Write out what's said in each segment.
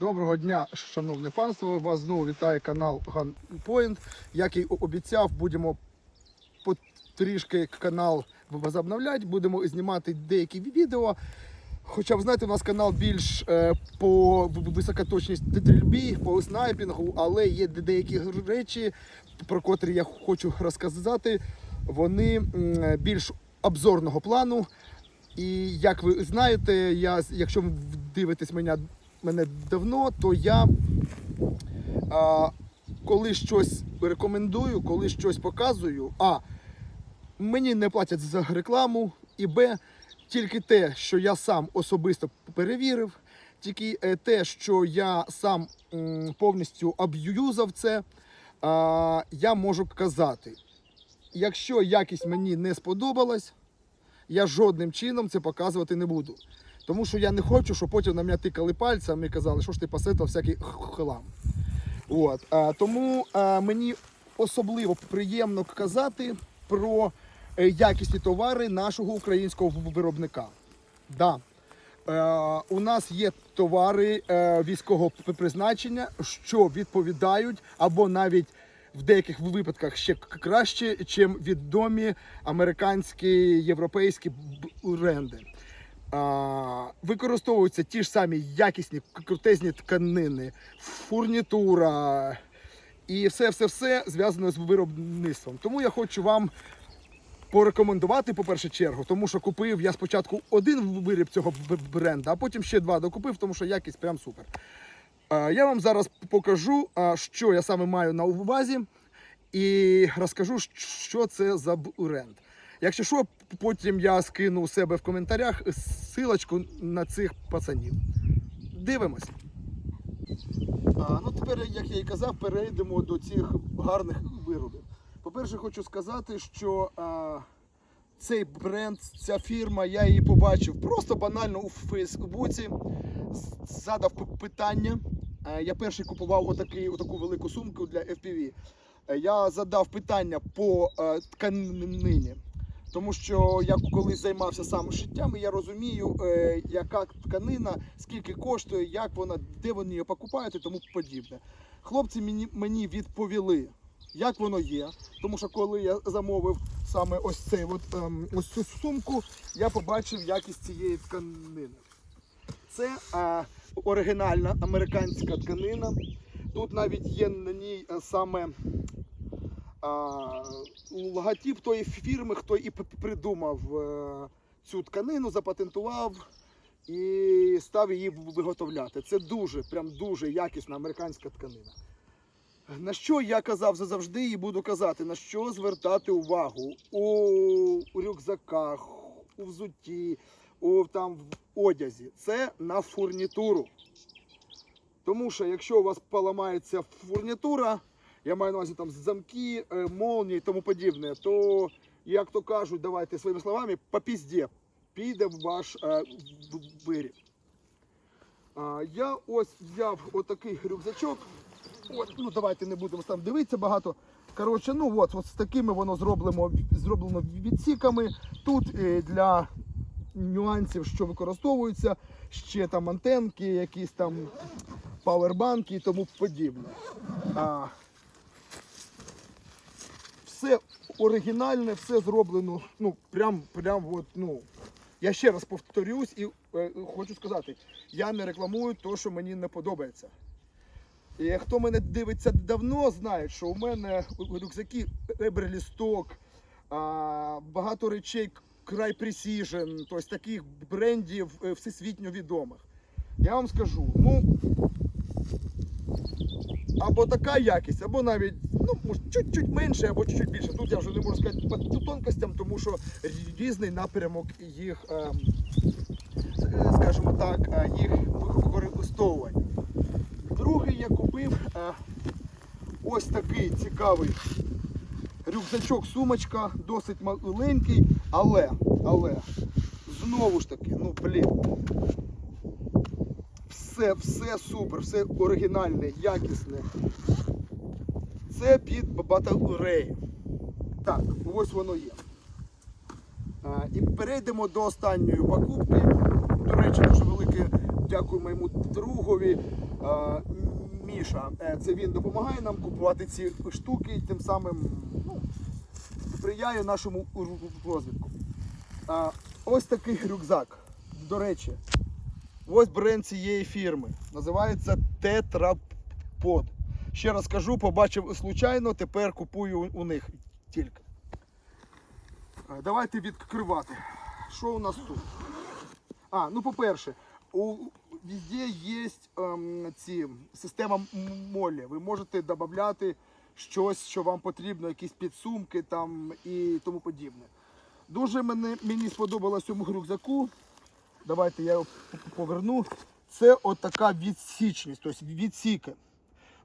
Доброго дня, шановне панство. Вас знову вітає канал Gun Point. Як і обіцяв, будемо потрішки канал возобновляти, будемо знімати деякі відео. Хоча, ви знаєте, у нас канал більш е, по високоточній стрільбі, по снайпінгу, але є деякі речі, про котрі я хочу розказати. Вони більш обзорного плану. І як ви знаєте, я, якщо ви дивитесь мене, мене давно, то я а, коли щось рекомендую, коли щось показую, а мені не платять за рекламу, і Б, тільки те, що я сам особисто перевірив, тільки е, те, що я сам м, повністю аб'юзав це, а, я можу казати. Якщо якість мені не сподобалась, я жодним чином це показувати не буду. Тому що я не хочу, щоб потім на мене тикали пальцем і казали, що ж ти поситав всякий хлам. От. А, тому а, мені особливо приємно казати про е, якісні товари нашого українського виробника. Да. Е, у нас є товари е, військового призначення, що відповідають або навіть в деяких випадках ще краще, чим відомі американські європейські бренди. Використовуються ті ж самі якісні крутезні тканини, фурнітура і все, все, все зв'язано з виробництвом. Тому я хочу вам порекомендувати по першу чергу, тому що купив я спочатку один виріб цього бренду, а потім ще два докупив, тому що якість прям супер. Я вам зараз покажу, що я саме маю на увазі, і розкажу, що це за бренд. Якщо що, потім я скину у себе в коментарях силочку на цих пацанів. Дивимось. А, ну тепер, як я і казав, перейдемо до цих гарних виробів. По-перше, хочу сказати, що а, цей бренд, ця фірма, я її побачив просто банально у Фейсбуці. Задав питання. Я перший купував отакий, отаку велику сумку для FPV. Я задав питання по тканині. Тому що я колись займався саме шиттям, і я розумію, е, яка тканина, скільки коштує, як вона, де вони її покупають і тому подібне. Хлопці мені, мені відповіли, як воно є. Тому що коли я замовив саме ось цей от, ем, ось цю сумку, я побачив якість цієї тканини. Це е, оригінальна американська тканина. Тут навіть є на ній е, саме логотип тої фірми, хто і придумав е, цю тканину, запатентував і став її виготовляти. Це дуже, прям дуже якісна американська тканина. На що я казав завжди і буду казати, на що звертати увагу у рюкзаках, у взутті, у там в одязі. Це на фурнітуру. Тому що якщо у вас поламається фурнітура, я маю на увазі там замки, е, молнії і тому подібне, то, як то кажуть, давайте своїми словами, по пізді піде в ваш е, виріб. Я ось взяв отакий рюкзачок. От, ну давайте не будемо там дивитися багато. Коротше, ну от, от з такими воно зроблено, зроблено відсіками. Тут е, для нюансів, що використовуються, ще там антенки, якісь там павербанки і тому подібне. А, все оригінальне, все зроблено, ну, прям, прям от, ну. Я ще раз повторюсь і е, хочу сказати, я не рекламую те, що мені не подобається. І хто мене дивиться давно, знає, що у мене рюкзаки Еберлісток, багато речей Край Precision, тобто таких брендів е, всесвітньо відомих. Я вам скажу, ну або така якість, або навіть ну, чуть-чуть менше, або чуть-чуть більше. Тут я вже не можу сказати по тонкостям, тому що різний напрямок їх, ем, е, скажімо так, е, їх використовування. Другий я купив е, ось такий цікавий рюкзачок, сумочка, досить маленький, але, але, знову ж таки, ну блін. Все, все супер, все оригінальне, якісне. Це під батареї. Так, ось воно є. А, і перейдемо до останньої покупки. До речі, дуже велике дякую моєму другові е, Міша. Е, Це він допомагає нам купувати ці штуки, тим самим ну, сприяє нашому розвитку. А, ось такий рюкзак. До речі, ось бренд цієї фірми. Називається Тетрапод. Ще раз кажу, побачив случайно, тепер купую у- них тільки. Е, Давайте відкривати. Що у нас тут? А, ну по-перше, у везде є ем, ці система молі. Ви можете додати щось, що вам потрібно, якісь підсумки там і тому подібне. Дуже мене, мені сподобалось цьому рюкзаку. Давайте я його поверну. Це отака відсічність, тобто відсіка.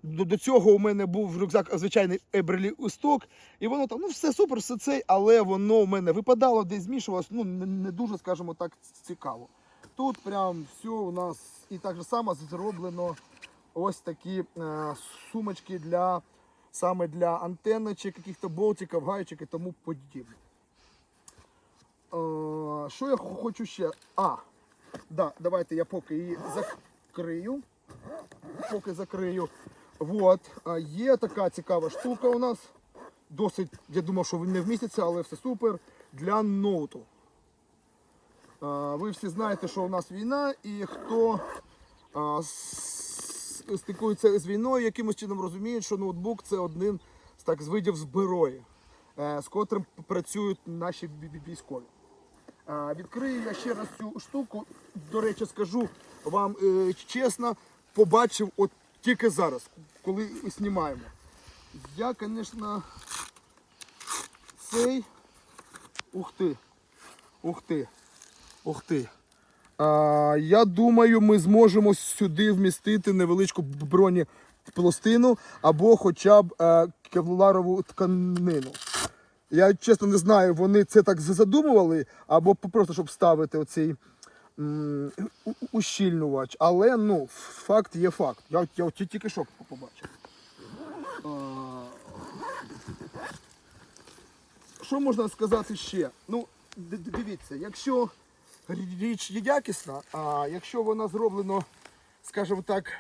До, до цього у мене був рюкзак звичайний Еберлі Усток, і воно там, ну все супер, все це, але воно у мене випадало, десь змішувалось, ну не, не дуже, скажімо так, цікаво. Тут прям все у нас і так же само зроблено ось такі е, сумочки для саме для антенночок, яких-то болтиків, гаєчок і тому подібне. Е, що я хочу ще? А, да, давайте я поки її закрию. Поки закрию. Вот. А є така цікава штука у нас. Досить, я думав, що не вміститься, але все супер. Для ноуту. А, Ви всі знаєте, що у нас війна, і хто а, стикується з війною, якимось чином розуміють, що ноутбук це один з так з видів зброї, е, з котрим працюють наші ві- ві- військові. Відкрию я ще раз цю штуку. До речі, скажу вам е, чесно, побачив от тільки зараз, коли знімаємо. Я, звісно, цей. Ух ти. Ух ти. Ух ти. А, я думаю, ми зможемо сюди вмістити невеличку бронепластину або хоча б е, кевларову тканину. Я чесно не знаю, вони це так задумували, або просто щоб ставити оцей ущільнювач. Але ну, факт є факт. Я, я тільки що побачив. Що можна сказати ще? Ну, дивіться, якщо річ є якісна, а якщо вона зроблена, скажімо так,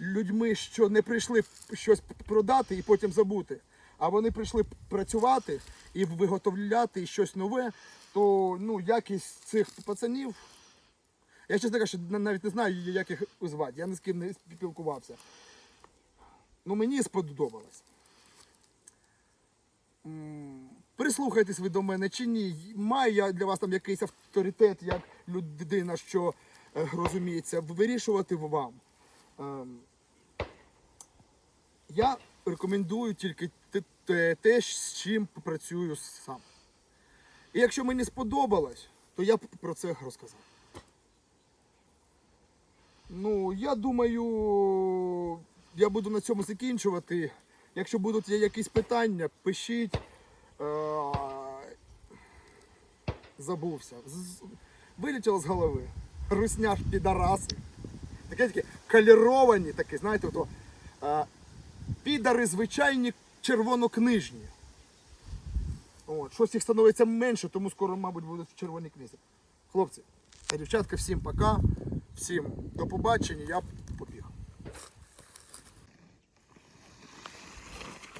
людьми, що не прийшли щось продати і потім забути, а вони прийшли працювати і виготовляти щось нове, то ну, якість цих пацанів. Я чесно кажучи, на- навіть не знаю, як їх звати, я ні з ким не спілкувався. Ну, мені сподобалось. Прислухайтесь ви до мене чи ні. Маю я для вас там якийсь авторитет, як людина, що е, розуміється, вирішувати вам. Ем, я рекомендую тільки те, з чим працюю сам. І якщо мені сподобалось, то я б про це розказав. Ну, я думаю, я буду на цьому закінчувати. Якщо будуть якісь питання, пишіть. Е, Забувся. Вилетіло з голови. Русняш підараси. Таке такі каліровані, такі, знаєте, ото, підари звичайні червонокнижні. От, щось їх становиться менше, тому скоро, мабуть, будуть в червоній книзі. Хлопці, дівчатка, всім пока, всім до побачення. Я